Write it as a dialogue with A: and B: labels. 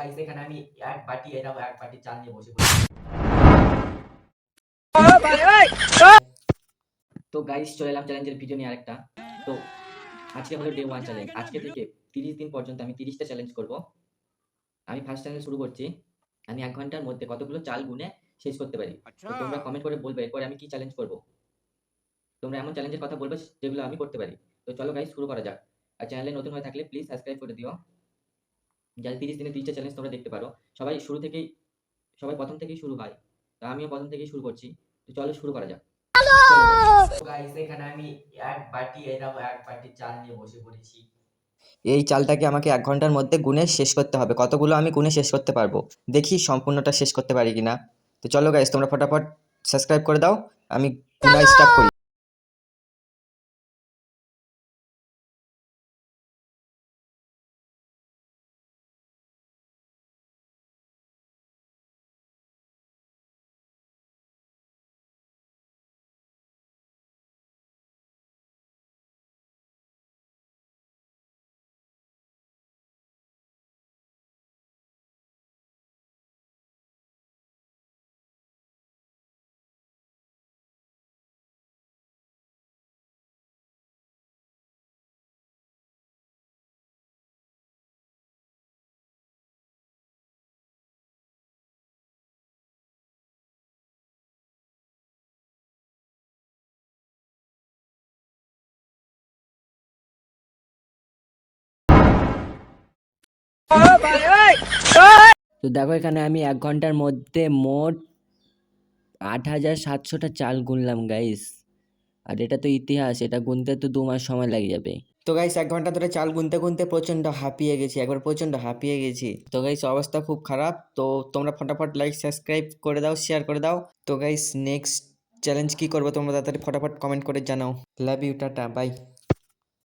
A: Guys এখানে আমি এক বাটি এরকম এক বাটি চাল নিয়ে বসে তো গাইস চলে এলাম চ্যালেঞ্জের ভিডিও নিয়ে আরেকটা। তো আজকে হলো ডে ওয়ান চ্যালেঞ্জ আজকে থেকে তিরিশ দিন পর্যন্ত আমি তিরিশটা চ্যালেঞ্জ করব। আমি ফার্স্ট চ্যালেঞ্জ শুরু করছি। আমি এক ঘণ্টার মধ্যে কতগুলো চাল গুনে শেষ করতে পারি? তো তোমরা কমেন্ট করে বলবে এরপরে আমি কি চ্যালেঞ্জ করব? তোমরা এমন চ্যালেঞ্জের কথা বলবে যেগুলো আমি করতে পারি। তো চলো গাইস শুরু করা যাক। আর চ্যানেলে নতুন হয়ে থাকলে প্লিজ সাবস্ক্রাইব করে দিও। যাতে তিরিশ দিনে তিরিশটা চ্যালেঞ্জ তোমরা দেখতে পারো সবাই শুরু থেকেই সবাই প্রথম থেকেই শুরু হয়। তা আমিও প্রথম থেকেই শুরু করছি। তো চলো শুরু করা যাক। গাইস এখানে আমি এক বাটি এরকম এক বাটি চাল নিয়ে বসে পড়েছি।
B: এই চালটাকে আমাকে এক ঘণ্টার মধ্যে গুনে শেষ করতে হবে। কতগুলো আমি গুনে শেষ করতে পারব? দেখি সম্পূর্ণটা শেষ করতে পারি কিনা। তো চলো গাইস তোমরা ফটাফট সাবস্ক্রাইব করে দাও। আমি গুনা স্টার্ট করি।
C: তো দেখো এখানে আমি এক ঘণ্টার মধ্যে মোট আট হাজার সাতশোটা চাল গুনলাম গাইস আর এটা তো ইতিহাস, এটা গুনতে তো দু মাস সময় লেগে যাবে।
B: তো গাইস এক ঘণ্টা ধরে চাল গুনতে গুনতে প্রচণ্ড হাঁপিয়ে গেছি, একবার প্রচণ্ড হাঁপিয়ে গেছি। তো গাইস অবস্থা খুব খারাপ। তো তোমরা ফটাফট লাইক সাবস্ক্রাইব করে দাও শেয়ার করে দাও। তো গাইস নেক্সট চ্যালেঞ্জ কি করব তোমরা তাড়াতাড়ি ফটাফট কমেন্ট করে জানাও। Love you tata bye